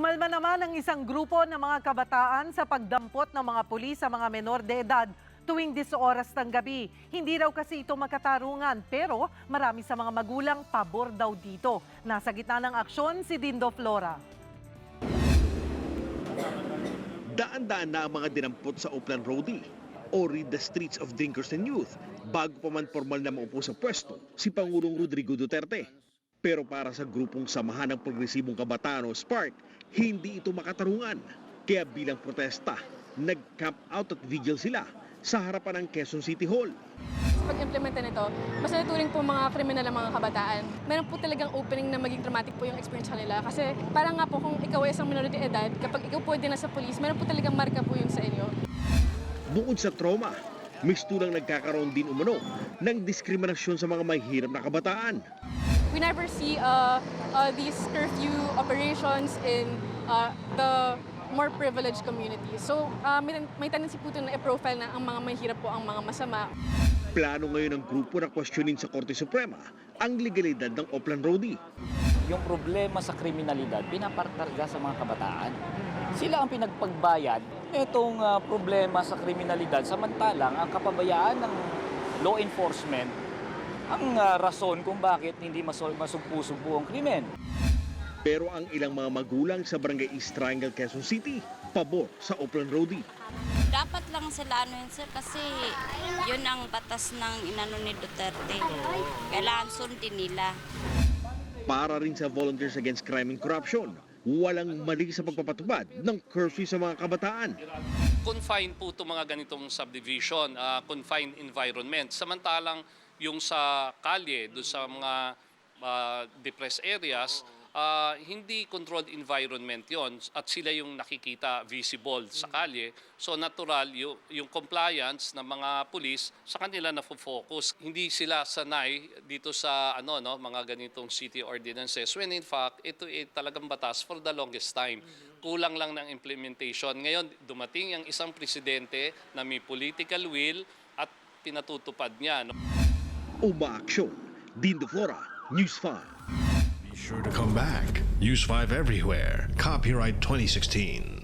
Umalma naman ang isang grupo ng mga kabataan sa pagdampot ng mga pulis sa mga menor de edad tuwing 10 oras ng gabi. Hindi raw kasi ito makatarungan pero marami sa mga magulang pabor daw dito. Nasa gitna ng aksyon si Dindo Flora. Daan-daan na ang mga dinampot sa Upland Roadie o read the streets of drinkers and youth bago pa man formal na maupo sa pwesto si Pangulong Rodrigo Duterte. Pero para sa grupong Samahan ng Progresibong Kabataan o SPARK, hindi ito makatarungan. Kaya bilang protesta, nag-camp out at vigil sila sa harapan ng Quezon City Hall. pag-implementa nito, mas natuturing po mga kriminal ang mga kabataan. Meron po talagang opening na maging dramatic po yung experience nila. Kasi parang nga po kung ikaw ay isang minority edad, kapag ikaw po din nasa police, meron po talagang marka po yun sa inyo. Bukod sa trauma, mistulang nagkakaroon din umano ng diskriminasyon sa mga may hirap na kabataan. We never see uh, uh, these curfew operations in uh, the more privileged communities. So uh, may, may tendency po ito na i-profile na ang mga mahirap po ang mga masama. Plano ngayon ng grupo na questionin sa Korte Suprema ang legalidad ng Upland Roadie. yung problema sa kriminalidad pinaparkarga sa mga kabataan. Sila ang pinagpagbayad itong ah, problema sa kriminalidad samantalang ang kapabayaan ng law enforcement ang ah, rason kung bakit hindi masugpo-sugpo ang krimen. Pero ang ilang mga magulang sa Barangay East Triangle, Quezon City, pabor sa Upland Roadie. Dapat lang sila ano yun sir kasi yun ang batas ng inano ni Duterte. Kailangan sundin nila. Para rin sa Volunteers Against Crime and Corruption, walang mali sa pagpapatupad ng curfew sa mga kabataan. confined po itong mga ganitong subdivision, ah, confined environment. Samantalang yung sa kalye, doon sa mga ah, depressed areas, ah, hindi controlled environment yon at sila yung nakikita visible sa kalye. So natural yung, yung compliance ng mga pulis sa kanila na focus. Hindi sila sanay dito sa ano no mga ganitong city ordinances when in fact ito ay talagang batas for the longest time. Kulang lang ng implementation. Ngayon dumating ang isang presidente na may political will at pinatutupad niya. No? Umaaksyon. Dindo Flora, News 5. Be sure to come back. News 5 everywhere. Copyright 2016.